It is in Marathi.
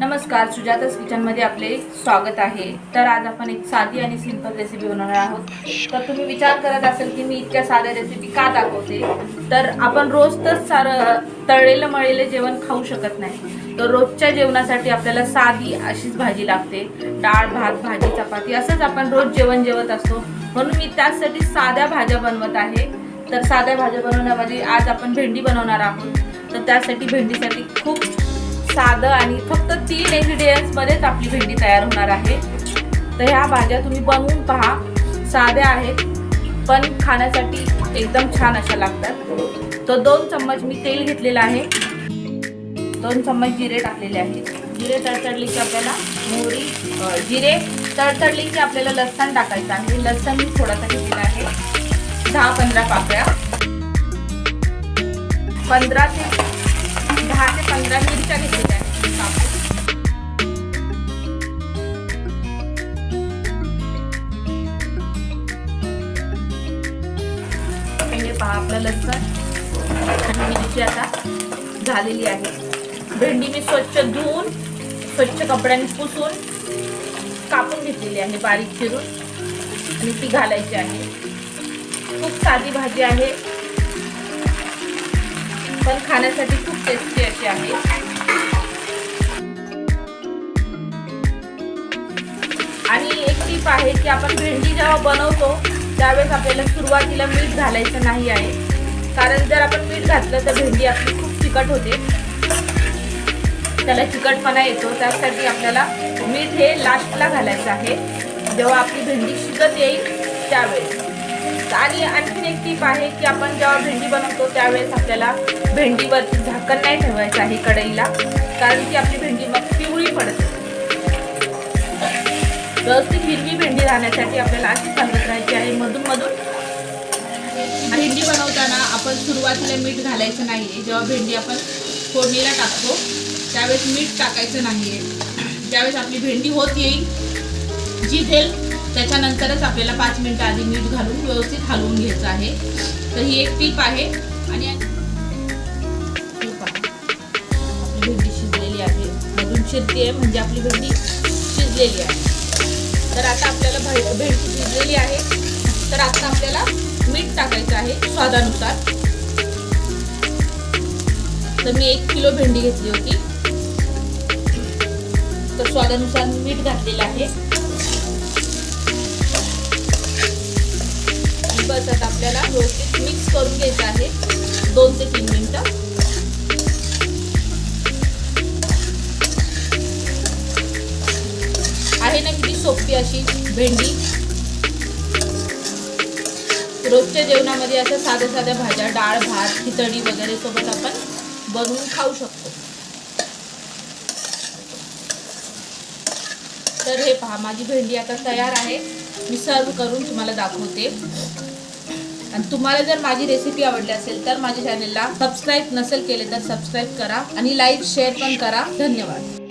नमस्कार सुजातास किचनमध्ये आपले स्वागत आहे. तर आज आपण एक साधी आणि सिंपल रेसिपी बनवणार आहोत. तर तुम्ही विचार करत असेल की मी इतक्या साध्या रेसिपी का दाखवते? तर आपण रोज तर सारं तळलेलं मळलेलं जेवण खाऊ शकत नाही. तर रोजच्या जेवणासाठी आपल्याला साधी अशीच भाजी लागते. डाळ भात भाजी चपाती असंच आपण रोज जेवण जेवत असतो. म्हणून मी त्यासाठी साध्या भाज्या बनवत आहे. तर साध्या भाज्या बनवण्यामध्ये आज आपण भेंडी बनवणार आहोत. तर त्यासाठी भेंडीसाठी खूप साधं आणि फक्त तीन इंग्रेडियंट्समध्येच आपली भेंडी तयार होणार आहे. तर ह्या भाज्या तुम्ही बनवून पहा. साध्या आहेत पण खाण्यासाठी एकदम छान अशा लागतात. तर दोन चम्मच मी तेल घेतलेलं आहे. दोन चम्मच जिरे टाकलेले आहेत. जिरे तडतडली की आपल्याला मोहरी जिरे तडतडली की आपल्याला लसण टाकायचं आहे. लसण मी थोडासा घेतलेला आहे. दहा पंधरा पाकळ्या. पंधरा ते दहा ते पंधरा मिरच्या घेतलेल्या आहेत. पहा आपलं लसण आणि मिरची आता झालेली आहे. भेंडी मी स्वच्छ धुवून स्वच्छ कपड्याने पुसून कापून घेतलेली आहे बारीक चिरून. आणि ती घालायची आहे. खूप साधी भाजी आहे. पण खाण्यासाठी खूप टेस्टी अशी आहे. आणि एक टीप आहे की आपण भेंडी जेव्हा बनवतो त्यावेळेस आपल्याला सुरुवातीला मीठ घालायचं नाही आहे. कारण जर आपण मीठ घातलं तर भेंडी आपली खूप चिकट होते. त्याला चिकटपणा येतो. त्यासाठी आपल्याला मीठ हे लास्टला घालायचं आहे. जेव्हा आपली भेंडी शिकत येईल त्यावेळेस. आणि आणखीन एक टीप आहे की आपण जेव्हा भेंडी बनवतो त्यावेळेस आपल्याला भेंडीवरती झाकण नाही ठेवायचं आहे कढईला कारण की आपली भेंडी मग पिवळी पडते. व्यवस्थित हिरवी भेंडी राहण्यासाठी आपल्याला अशी सांगत राहायची आहे मधून मधून. भेंडी बनवताना आपण सुरुवातीला मीठ घालायचं नाही आहे जेव्हा भेंडी आपण फोडणीला टाकतो त्यावेळेस मीठ टाकायचं नाही आहे ज्यावेळेस आपली भेंडी होत येईल जिथेल त्याच्यानंतरच आपल्याला पाच मिनटं आधी मीठ घालून व्यवस्थित हलवून घ्यायचं आहे. तर ही एक टीप आहे आणि आपली भेंडी शिजलेली आहे. मधून शिरते म्हणजे आपली भेंडी शिजलेली आहे. तर आता आपल्याला भेंडी शिजलेली आहे. तर आता आपल्याला मीठ टाकायचं आहे स्वादानुसार. तर मी एक किलो भेंडी घेतली होती. तर स्वादानुसार मीठ घातलेलं आहे. व्यवस्थित मिक्स करून घ्यायचं आहे. दोन ते तीन मिनटं. आहे ना किती सोपी अशी भेंडी? रोजच्या जेवणामध्ये अशा साध्या साध्या भाज्या डाळ भात खिचडी वगैरे सोबत आपण बनवून खाऊ शकतो. तर हे पहा माझी भेंडी आता तयार आहे. मी सर्व करून तुम्हाला दाखवते. आणि तुम्हाला जर माझी रेसिपी आवडली असेल तर माझ्या चॅनेलला सबस्क्राईब नसेल केले तर सबस्क्राईब करा आणि लाईक शेअर पण करा. धन्यवाद.